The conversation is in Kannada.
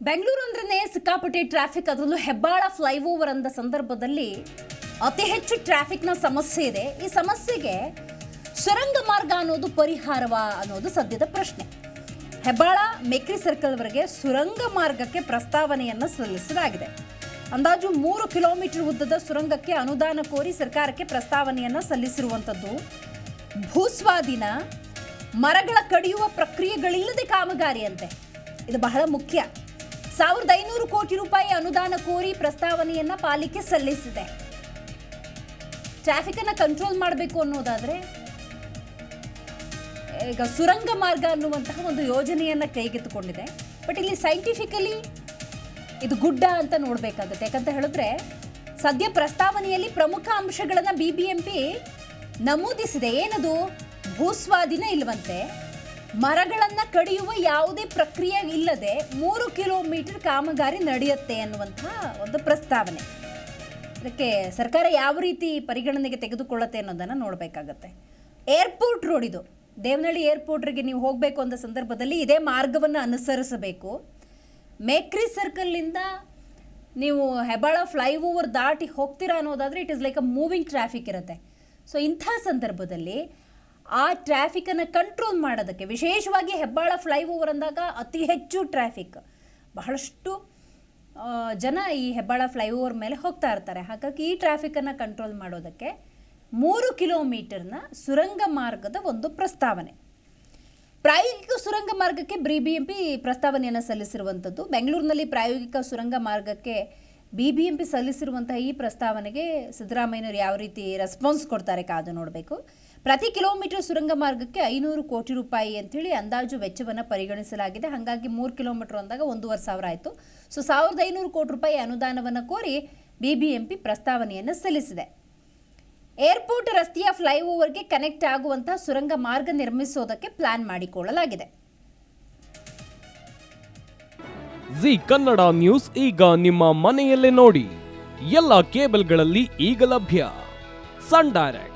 ಬೆಂಗಳೂರು ಅಂದ್ರೆ ಸಿಕ್ಕಾಪಟ್ಟೆ ಟ್ರಾಫಿಕ್ ಅದರಲ್ಲೂ ಹೆಬ್ಬಾಳ ಫ್ಲೈಓವರ್ ಅಂದ ಸಂದರ್ಭದಲ್ಲಿ ಅತಿ ಹೆಚ್ಚು ಟ್ರಾಫಿಕ್ನ ಸಮಸ್ಯೆ ಇದೆ. ಈ ಸಮಸ್ಯೆಗೆ ಸುರಂಗ ಮಾರ್ಗ ಅನ್ನೋದು ಪರಿಹಾರವ ಅನ್ನೋದು ಸದ್ಯದ ಪ್ರಶ್ನೆ. ಹೆಬ್ಬಾಳ ಮೇಕ್ರಿ ಸರ್ಕಲ್ವರೆಗೆ ಸುರಂಗ ಮಾರ್ಗಕ್ಕೆ ಪ್ರಸ್ತಾವನೆಯನ್ನು ಸಲ್ಲಿಸಲಾಗಿದೆ. ಅಂದಾಜು ಮೂರು ಕಿಲೋಮೀಟರ್ ಉದ್ದದ ಸುರಂಗಕ್ಕೆ ಅನುದಾನ ಕೋರಿ ಸರ್ಕಾರಕ್ಕೆ ಪ್ರಸ್ತಾವನೆಯನ್ನು ಸಲ್ಲಿಸಿರುವಂಥದ್ದು ಭೂಸ್ವಾಧೀನ, ಮರಗಳ ಕಡಿಯುವ ಪ್ರಕ್ರಿಯೆಗಳಿಲ್ಲದೆ ಕಾಮಗಾರಿಯಂತೆ. ಇದು ಬಹಳ ಮುಖ್ಯ. ಸಾವಿರದ ಐನೂರು ಕೋಟಿ ರೂಪಾಯಿ ಅನುದಾನ ಕೋರಿ ಪ್ರಸ್ತಾವನೆಯನ್ನ ಪಾಲಿಕೆ ಸಲ್ಲಿಸಿದೆ. ಟ್ರಾಫಿಕ್ ಅನ್ನ ಕಂಟ್ರೋಲ್ ಮಾಡಬೇಕು ಅನ್ನೋದಾದ್ರೆ, ಈಗ ಸುರಂಗ ಮಾರ್ಗ ಅನ್ನುವಂತಹ ಒಂದು ಯೋಜನೆಯನ್ನ ಕೈಗೆತ್ತಿಕೊಂಡಿದೆ. ಬಟ್ ಇಲ್ಲಿ ಸೈಂಟಿಫಿಕಲಿ ಇದು ಗುಡ್ಡ ಅಂತ ನೋಡಬೇಕಾಗುತ್ತೆ. ಯಾಕಂತ ಹೇಳಿದ್ರೆ, ಸದ್ಯ ಪ್ರಸ್ತಾವನೆಯಲ್ಲಿ ಪ್ರಮುಖ ಅಂಶಗಳನ್ನು ಬಿ ಬಿ ಎಂ ಪಿ ನಮೂದಿಸಿದೆ. ಏನದು? ಭೂಸ್ವಾಧೀನ ಇಲ್ವಂತೆ. ಮರಗಳನ್ನು ಕಡಿಯುವ ಯಾವುದೇ ಪ್ರಕ್ರಿಯೆ ಇಲ್ಲದೆ ಮೂರು ಕಿಲೋಮೀಟರ್ ಕಾಮಗಾರಿ ನಡೆಯುತ್ತೆ ಅನ್ನುವಂತಹ ಒಂದು ಪ್ರಸ್ತಾವನೆ. ಇದಕ್ಕೆ ಸರ್ಕಾರ ಯಾವ ರೀತಿ ಪರಿಗಣನೆಗೆ ತೆಗೆದುಕೊಳ್ಳುತ್ತೆ ಅನ್ನೋದನ್ನು ನೋಡಬೇಕಾಗತ್ತೆ. ಏರ್ಪೋರ್ಟ್ ರೋಡ್ ಇದು. ದೇವನಹಳ್ಳಿ ಏರ್ಪೋರ್ಟ್ರಿಗೆ ನೀವು ಹೋಗಬೇಕು ಅಂದ ಸಂದರ್ಭದಲ್ಲಿ ಇದೇ ಮಾರ್ಗವನ್ನು ಅನುಸರಿಸಬೇಕು. ಮೇಕ್ರಿ ಸರ್ಕಲ್ನಿಂದ ನೀವು ಹೆಬ್ಬಾಳ ಫ್ಲೈಓವರ್ ದಾಟಿ ಹೋಗ್ತೀರಾ ಅನ್ನೋದಾದರೆ it is like a moving traffic ಇರುತ್ತೆ. ಸೊ ಇಂಥ ಸಂದರ್ಭದಲ್ಲಿ ಆ ಟ್ರಾಫಿಕನ್ನು ಕಂಟ್ರೋಲ್ ಮಾಡೋದಕ್ಕೆ, ವಿಶೇಷವಾಗಿ ಹೆಬ್ಬಾಳ ಫ್ಲೈಓವರ್ ಅಂದಾಗ ಅತಿ ಹೆಚ್ಚು ಟ್ರಾಫಿಕ್. ಬಹಳಷ್ಟು ಜನ ಈ ಹೆಬ್ಬಾಳ ಫ್ಲೈಓವರ್ ಮೇಲೆ ಹೋಗ್ತಾ ಇರ್ತಾರೆ. ಹಾಗಾಗಿ ಈ ಟ್ರಾಫಿಕನ್ನು ಕಂಟ್ರೋಲ್ ಮಾಡೋದಕ್ಕೆ ಮೂರು ಕಿಲೋಮೀಟರ್ನ ಸುರಂಗ ಮಾರ್ಗದ ಒಂದು ಪ್ರಸ್ತಾವನೆ. ಪ್ರಾಯೋಗಿಕ ಸುರಂಗ ಮಾರ್ಗಕ್ಕೆ ಬಿ ಬಿ ಎಂ ಪಿ ಪ್ರಸ್ತಾವನೆಯನ್ನು ಸಲ್ಲಿಸಿರುವಂಥದ್ದು. ಬೆಂಗಳೂರಿನಲ್ಲಿ ಪ್ರಾಯೋಗಿಕ ಸುರಂಗ ಮಾರ್ಗಕ್ಕೆ ಬಿ ಬಿ ಎಂ ಪಿ ಸಲ್ಲಿಸಿರುವಂತಹ ಈ ಪ್ರಸ್ತಾವನೆಗೆ ಸಿದ್ದರಾಮಯ್ಯನವರು ಯಾವ ರೀತಿ ರೆಸ್ಪಾನ್ಸ್ ಕೊಡ್ತಾರೆ ಕಾದು ನೋಡಬೇಕು. ಪ್ರತಿ ಕಿಲೋಮೀಟರ್ ಸುರಂಗ ಮಾರ್ಗಕ್ಕೆ ಐನೂರು ಕೋಟಿ ರೂಪಾಯಿ ಅಂತೇಳಿ ಅಂದಾಜು ವೆಚ್ಚವನ್ನು ಪರಿಗಣಿಸಲಾಗಿದೆ. ಹಾಗಾಗಿ ಮೂರು ಕಿಲೋಮೀಟರ್ ಅಂದಾಗ ಒಂದೂವರೆ ಸಾವಿರ ಆಯಿತು. ಸೊ, ಸಾವಿರದ ಐನೂರು ಕೋಟಿ ರೂಪಾಯಿ ಅನುದಾನವನ್ನು ಕೋರಿ ಬಿ ಬಿ ಎಂ ಪ್ರಸ್ತಾವನೆಯನ್ನು ಸಲ್ಲಿಸಿದೆ. ಏರ್ಪೋರ್ಟ್ ರಸ್ತೆಯ ಫ್ಲೈಓವರ್ಗೆ ಕನೆಕ್ಟ್ ಆಗುವಂತಹ ಸುರಂಗ ಮಾರ್ಗ ನಿರ್ಮಿಸೋದಕ್ಕೆ ಪ್ಲಾನ್ ಮಾಡಿಕೊಳ್ಳಲಾಗಿದೆ. ಜಿ ಕನ್ನಡ ನ್ಯೂಸ್ ಈಗ ನಿಮ್ಮ ಮನೆಯಲ್ಲೇ ನೋಡಿ. ಎಲ್ಲ ಕೇಬಲ್ಗಳಲ್ಲಿ ಈಗ ಲಭ್ಯ. ಸನ್ ಡೈರೆಕ್ಟ್